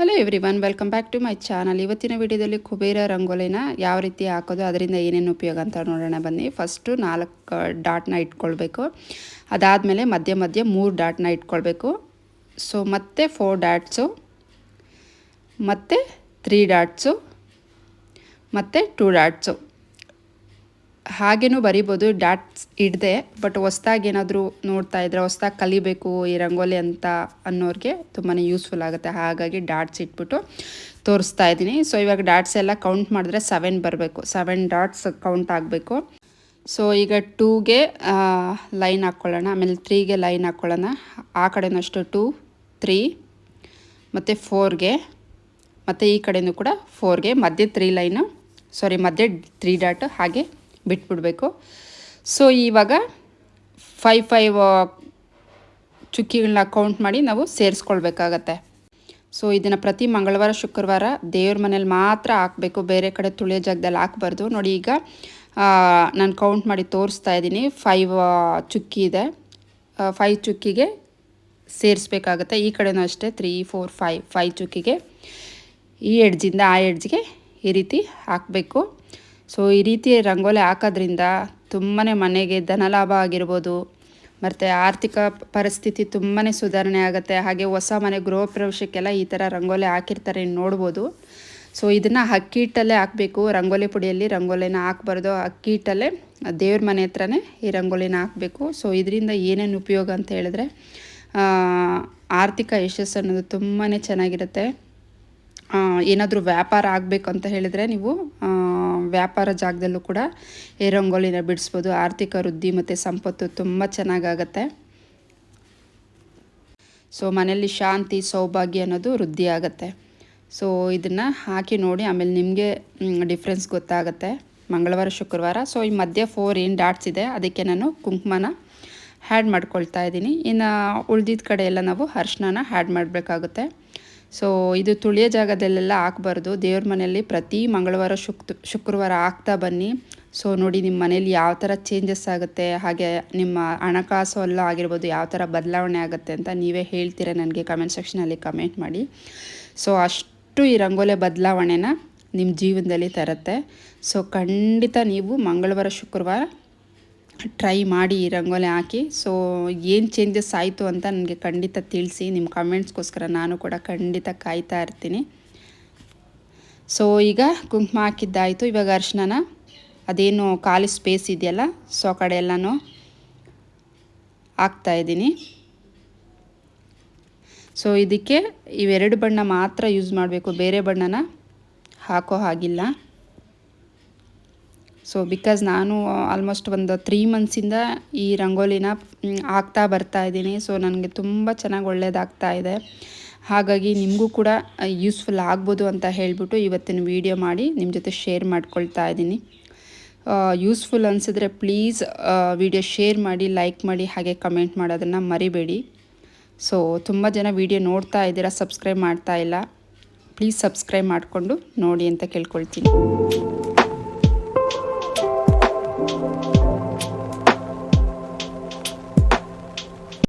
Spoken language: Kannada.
Hello everyone welcome back to my channel ಇವತ್ತಿನ ವಿಡಿಯೋದಲ್ಲಿ ಕುಬೇರ ರಂಗೋಲಿನ ಯಾವ ರೀತಿ ಹಾಕೋದು, ಅದರಿಂದ ಏನೇನು ಉಪಯೋಗ ಅಂತ ನೋಡೋಣ ಬನ್ನಿ. ಫಸ್ಟು ನಾಲ್ಕು ಡಾಟ್ನ ಇಟ್ಕೊಳ್ಬೇಕು. ಅದಾದಮೇಲೆ ಮಧ್ಯೆ ಮಧ್ಯೆ ಮೂರು ಡಾಟ್ನ ಇಟ್ಕೊಳ್ಬೇಕು. ಸೊ ಮತ್ತೆ ಫೋರ್ ಡಾಟ್ಸು ಮತ್ತು ತ್ರೀ ಡಾಟ್ಸು ಮತ್ತು ಟೂ ಡಾಟ್ಸು ಹಾಗೇನೂ ಬರಿಬೋದು, ಡಾಟ್ಸ್ ಇಡದೆ, ಬಟ್ ಹೊಸ್ದಾಗಿ ಏನಾದರೂ ನೋಡ್ತಾ ಇದ್ರೆ, ಹೊಸ್ದಾಗಿ ಕಲಿಬೇಕು ಈ ರಂಗೋಲಿ ಅಂತ ಅನ್ನೋರಿಗೆ ತುಂಬಾ ಯೂಸ್ಫುಲ್ ಆಗುತ್ತೆ. ಹಾಗಾಗಿ ಡಾಟ್ಸ್ ಇಟ್ಬಿಟ್ಟು ತೋರಿಸ್ತಾ ಇದ್ದೀನಿ. ಸೊ ಇವಾಗ ಡಾಟ್ಸ್ ಎಲ್ಲ ಕೌಂಟ್ ಮಾಡಿದ್ರೆ ಸೆವೆನ್ ಬರಬೇಕು. ಸೆವೆನ್ ಡಾಟ್ಸ್ ಕೌಂಟ್ ಆಗಬೇಕು. ಸೊ ಈಗ ಟೂಗೆ ಲೈನ್ ಹಾಕ್ಕೊಳ್ಳೋಣ. ಆಮೇಲೆ ತ್ರೀಗೆ ಲೈನ್ ಹಾಕ್ಕೊಳ್ಳೋಣ. ಆ ಕಡೆನಷ್ಟು ಟೂ ತ್ರೀ ಮತ್ತು ಫೋರ್ಗೆ ಮತ್ತು ಈ ಕಡೆಯೂ ಕೂಡ ಫೋರ್ಗೆ ಮಧ್ಯೆ ತ್ರೀ ಲೈನು ಸಾರಿ ಮಧ್ಯೆ ತ್ರೀ ಡಾಟ್ ಹಾಗೆ ಬಿಟ್ಬಿಡಬೇಕು. ಸೊ ಇವಾಗ ಫೈವ್ ಫೈವ್ ಚುಕ್ಕಿಗಳನ್ನ ಕೌಂಟ್ ಮಾಡಿ ನಾವು ಸೇರಿಸ್ಕೊಳ್ಬೇಕಾಗತ್ತೆ. ಸೊ ಇದನ್ನು ಪ್ರತಿ ಮಂಗಳವಾರ, ಶುಕ್ರವಾರ ದೇವ್ರ ಮನೇಲಿ ಮಾತ್ರ ಹಾಕಬೇಕು. ಬೇರೆ ಕಡೆ ತುಳಿಯೋ ಜಾಗದಲ್ಲಿ ಹಾಕ್ಬಾರ್ದು. ನೋಡಿ ಈಗ ನಾನು ಕೌಂಟ್ ಮಾಡಿ ತೋರಿಸ್ತಾ ಇದ್ದೀನಿ. ಫೈವ್ ಚುಕ್ಕಿ ಇದೆ. ಫೈವ್ ಚುಕ್ಕಿಗೆ ಸೇರಿಸ್ಬೇಕಾಗತ್ತೆ. ಈ ಕಡೆನೂ ಅಷ್ಟೇ. ತ್ರೀ ಫೋರ್ ಫೈವ್ ಫೈವ್ ಚುಕ್ಕಿಗೆ ಈ ಎಡ್ಜಿಂದ ಆ ಎಡ್ಜ್ಗೆ ಈ ರೀತಿ ಹಾಕಬೇಕು. ಸೊ ಈ ರೀತಿ ರಂಗೋಲಿ ಹಾಕೋದ್ರಿಂದ ತುಂಬಾ ಮನೆಗೆ ಧನಲಾಭ ಆಗಿರ್ಬೋದು. ಮತ್ತು ಆರ್ಥಿಕ ಪರಿಸ್ಥಿತಿ ತುಂಬಾ ಸುಧಾರಣೆ ಆಗುತ್ತೆ. ಹಾಗೆ ಹೊಸ ಮನೆ, ಗೃಹ ಪ್ರವೇಶಕ್ಕೆಲ್ಲ ಈ ಥರ ರಂಗೋಲಿ ಹಾಕಿರ್ತಾರೆ ನೋಡ್ಬೋದು. ಸೊ ಇದನ್ನು ಅಕ್ಕಿ ಹಿಟ್ಟಲ್ಲೇ ಹಾಕಬೇಕು. ರಂಗೋಲಿ ಪುಡಿಯಲ್ಲಿ ರಂಗೋಲಿನ ಹಾಕ್ಬಾರ್ದು. ಅಕ್ಕಿ ಹಿಟ್ಟಲ್ಲೇ ದೇವ್ರ ಮನೆ ಹತ್ರನೇ ಈ ರಂಗೋಲಿನ ಹಾಕಬೇಕು. ಸೊ ಇದರಿಂದ ಏನೇನು ಉಪಯೋಗ ಅಂತ ಹೇಳಿದ್ರೆ ಆರ್ಥಿಕ ಯಶಸ್ಸು ಅನ್ನೋದು ತುಂಬಾ ಚೆನ್ನಾಗಿರುತ್ತೆ. ಏನಾದರೂ ವ್ಯಾಪಾರ ಆಗಬೇಕು ಅಂತ ಹೇಳಿದರೆ ನೀವು ವ್ಯಾಪಾರ ಜಾಗದಲ್ಲೂ ಕೂಡ ಈ ರಂಗೋಲಿನ ಬಿಡಿಸ್ಬೋದು. ಆರ್ಥಿಕ ವೃದ್ಧಿ ಮತ್ತು ಸಂಪತ್ತು ತುಂಬ ಚೆನ್ನಾಗಾಗತ್ತೆ. ಸೊ ಮನೆಯಲ್ಲಿ ಶಾಂತಿ, ಸೌಭಾಗ್ಯ ಅನ್ನೋದು ವೃದ್ಧಿ ಆಗುತ್ತೆ. ಸೊ ಇದನ್ನು ಹಾಕಿ ನೋಡಿ ಆಮೇಲೆ ನಿಮಗೆ ಡಿಫ್ರೆನ್ಸ್ ಗೊತ್ತಾಗುತ್ತೆ. ಮಂಗಳವಾರ, ಶುಕ್ರವಾರ. ಸೊ ಈ ಮಧ್ಯೆ ಫೋರ್ ಏನು ಡಾಟ್ಸ್ ಇದೆ, ಅದಕ್ಕೆ ನಾನು ಕುಂಕುಮನ ಹ್ಯಾಡ್ ಮಾಡ್ಕೊಳ್ತಾ ಇದ್ದೀನಿ. ಇನ್ನು ಉಳ್ದಿದ್ದ ಕಡೆ ಎಲ್ಲ ನಾವು ಅರ್ಶಿನ ಹ್ಯಾಡ್ ಮಾಡಬೇಕಾಗುತ್ತೆ. ಸೊ ಇದು ತುಳಿಯೋ ಜಾಗದಲ್ಲೆಲ್ಲ ಹಾಕ್ಬಾರ್ದು ದೇವ್ರ ಮನೆಯಲ್ಲಿ ಪ್ರತಿ ಮಂಗಳವಾರ ಶುಕ್, ಶುಕ್ರವಾರ ಹಾಕ್ತಾ ಬನ್ನಿ. ಸೊ ನೋಡಿ ನಿಮ್ಮ ಮನೇಲಿ ಯಾವ ಥರ ಚೇಂಜಸ್ ಆಗುತ್ತೆ, ಹಾಗೆ ನಿಮ್ಮ ಹಣಕಾಸು ಎಲ್ಲ ಆಗಿರ್ಬೋದು ಯಾವ ಥರ ಬದಲಾವಣೆ ಆಗುತ್ತೆ ಅಂತ ನೀವೇ ಹೇಳ್ತೀರ ನನಗೆ ಕಮೆಂಟ್ ಸೆಕ್ಷನಲ್ಲಿ ಕಮೆಂಟ್ ಮಾಡಿ. ಸೊ ಅಷ್ಟು ಈ ರಂಗೋಲೆ ಬದಲಾವಣೆನ ನಿಮ್ಮ ಜೀವನದಲ್ಲಿ ತರುತ್ತೆ. ಸೊ ಖಂಡಿತ ನೀವು ಮಂಗಳವಾರ, ಶುಕ್ರವಾರ ಟ್ರೈ ಮಾಡಿ ರಂಗೋಲಿ ಹಾಕಿ. ಸೊ ಏನು ಚೇಂಜಸ್ ಆಯಿತು ಅಂತ ನನಗೆ ಖಂಡಿತ ತಿಳಿಸಿ. ನಿಮ್ಮ ಕಮೆಂಟ್ಸ್ಗೋಸ್ಕರ ನಾನು ಕೂಡ ಖಂಡಿತ ಕಾಯ್ತಾ ಇರ್ತೀನಿ. ಸೊ ಈಗ ಕುಂಕುಮ ಹಾಕಿದ್ದಾಯಿತು. ಇವಾಗ ಅರ್ಶಿನ ಅದೇನು ಖಾಲಿ ಸ್ಪೇಸ್ ಇದೆಯಲ್ಲ ಸೊ ಆ ಕಡೆ ಎಲ್ಲನೂ ಹಾಕ್ತಾಯಿದ್ದೀನಿ ಸೊ ಇದಕ್ಕೆ ಇವೆರಡು ಬಣ್ಣ ಮಾತ್ರ ಯೂಸ್ ಮಾಡಬೇಕು. ಬೇರೆ ಬಣ್ಣನ ಹಾಕೋ ಹಾಗಿಲ್ಲ. ಸೊ ಬಿಕಾಸ್ ನಾನು ಆಲ್ಮೋಸ್ಟ್ ಒಂದು ತ್ರೀ ಮಂತ್ಸಿಂದ ಈ ರಂಗೋಲಿನ ಆಗ್ತಾ ಬರ್ತಾ ಇದ್ದೀನಿ. ಸೊ ನನಗೆ ತುಂಬ ಚೆನ್ನಾಗಿ ಒಳ್ಳೆಯದಾಗ್ತಾ ಇದೆ. ಹಾಗಾಗಿ ನಿಮಗೂ ಕೂಡ ಯೂಸ್ಫುಲ್ ಆಗ್ಬೋದು ಅಂತ ಹೇಳಿಬಿಟ್ಟು ಇವತ್ತಿನ ವೀಡಿಯೋ ಮಾಡಿ ನಿಮ್ಮ ಜೊತೆ ಶೇರ್ ಮಾಡ್ಕೊಳ್ತಾ ಇದ್ದೀನಿ. ಯೂಸ್ಫುಲ್ ಅನಿಸಿದ್ರೆ ಪ್ಲೀಸ್ ವಿಡಿಯೋ ಶೇರ್ ಮಾಡಿ ಲೈಕ್ ಮಾಡಿ, ಹಾಗೆ ಕಮೆಂಟ್ ಮಾಡೋದನ್ನು ಮರಿಬೇಡಿ. ಸೊ ತುಂಬ ಜನ ವೀಡಿಯೋ ನೋಡ್ತಾ ಇದ್ದೀರಾ ಸಬ್ಸ್ಕ್ರೈಬ್ ಮಾಡ್ತಾ ಇಲ್ಲ. ಪ್ಲೀಸ್ ಸಬ್ಸ್ಕ್ರೈಬ್ ಮಾಡಿಕೊಂಡು ನೋಡಿ ಅಂತ ಕೇಳ್ಕೊಳ್ತೀನಿ.